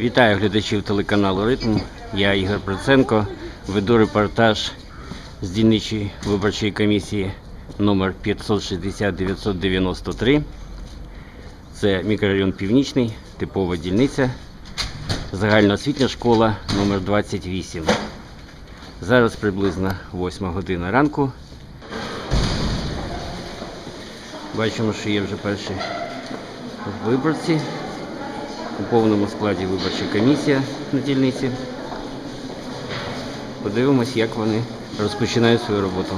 Вітаю глядачів телеканалу Ритм. Я Ігор Проценко. Веду репортаж з дільничої виборчої комісії номер 560-993. Це мікрорайон Північний, типова дільниця, загальноосвітня школа номер 28. Зараз приблизно 8 година ранку. Бачимо, що є вже перші виборці. У повному складі виборча комісія на дільниці. Подивимось, як вони розпочинають свою роботу.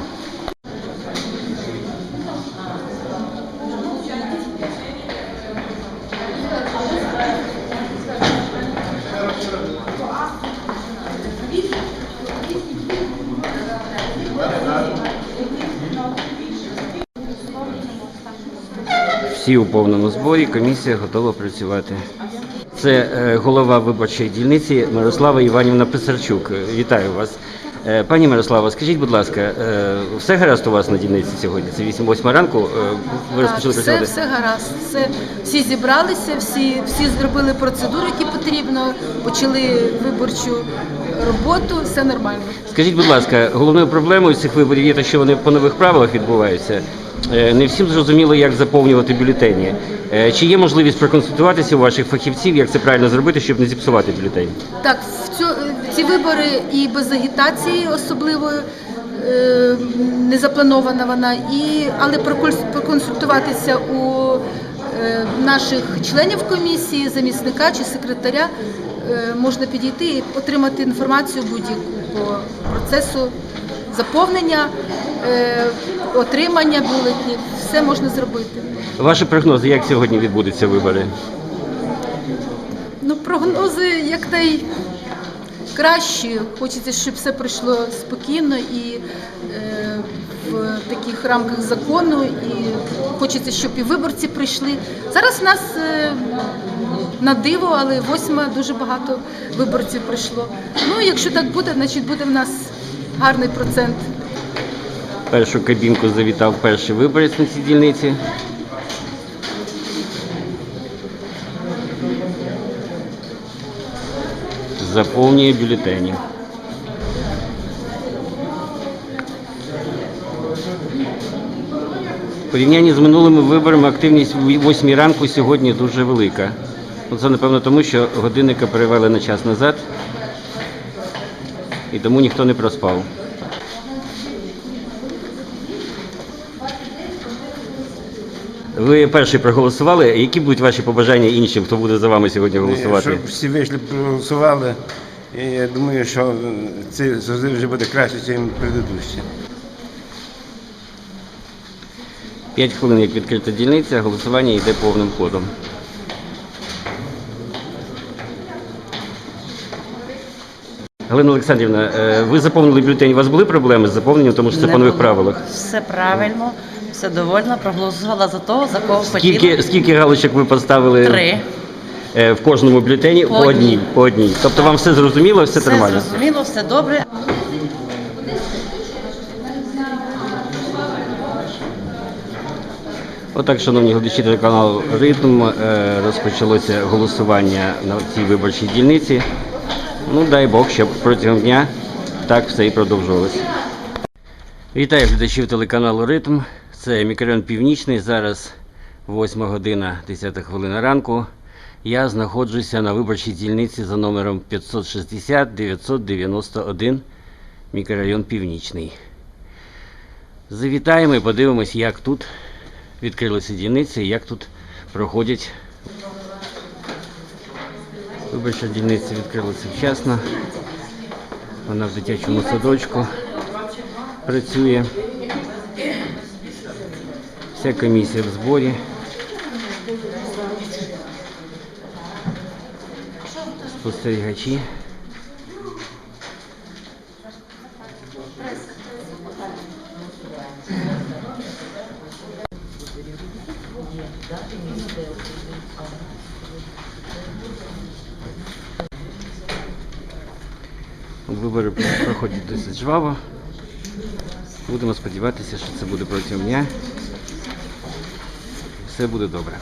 Всі у повному зборі, комісія готова працювати. Це е, голова виборчої дільниці Мирослава Іванівна Писарчук. Е, Вітаю вас. Е, Пані Мирослава, скажіть, будь ласка, все гаразд у вас на дільниці сьогодні? Це 8-8 ранку. Ви Так, розпочали все, все гаразд. Все, всі зібралися, всі, всі зробили процедури, які потрібно, почали виборчу роботу, все нормально. Скажіть, будь ласка, головною проблемою цих виборів є те, що вони по нових правилах відбуваються. Е, Не всім зрозуміло, як заповнювати бюлетені. Е, Чи є можливість проконсультуватися у ваших фахівців, як це правильно зробити, щоб не зіпсувати бюлетень? Так, в цю, ці вибори і без агітації особливої е, не запланована вона, і, але проконсультуватися у е, наших членів комісії, замісника чи секретаря е, можна підійти і отримати інформацію будь-яку по процесу заповнення, е, отримання бюлетнів. Все можна зробити. Ваші прогнози, як сьогодні відбудуться вибори? Ну, прогнози як найкращі. Хочеться, щоб все пройшло спокійно і е, в таких рамках закону. І хочеться, щоб і виборці прийшли. Зараз у нас е, на диво, але восьма дуже багато виборців прийшло. Ну, якщо так буде, значить буде в нас гарний процент. Першу кабінку завітав перший виборець на цій дільниці. Заповнює бюлетені. В порівнянні з минулими виборами активність в 8 ранку сьогодні дуже велика. Ну, Це напевно тому, що годинника перевели на час назад, і тому ніхто не проспав. Ви перший проголосували. Які будуть ваші побажання іншим, хто буде за вами сьогодні голосувати? Щоб всі вийшли, проголосували. І я думаю, що е, цей зазив вже буде краще, ніж предыдущий. П'ять хвилин, як відкрита дільниця, голосування йде повним ходом. Галина Олександрівна, е, ви заповнили бюлетень. У вас були проблеми з заповненням, тому що це Не по нових було. правилах. Все правильно, все довольно, проголосувала за того, за кого хотіла. Скільки, скільки галочок ви поставили Три. е, в кожному бюлетені? По одній. По одній. Тобто вам все зрозуміло, все, Все нормально? зрозуміло, все добре. Отак, шановні глядачі телеканалу Ритм, е, розпочалося голосування на цій виборчій дільниці. Ну, дай Бог, щоб протягом дня так все і продовжувалося. Вітаю глядачів телеканалу Ритм. Це мікрорайон Північний. Зараз 8 година 10 хвилина ранку. Я знаходжуся на виборчій дільниці за номером 560-991, мікрорайон Північний. Завітаємо і подивимось, як тут відкрилися дільниці, і як тут проходять. Виборча дільниця відкрилася вчасно. Вона в дитячому садочку працює. Вся комісія в зборі. Спостерігачі. Вибори проходять досить жваво. Будемо сподіватися, що це буде протягом дня. Все буде добре.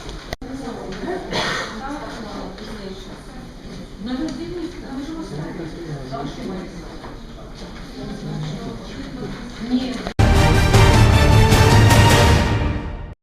Ні.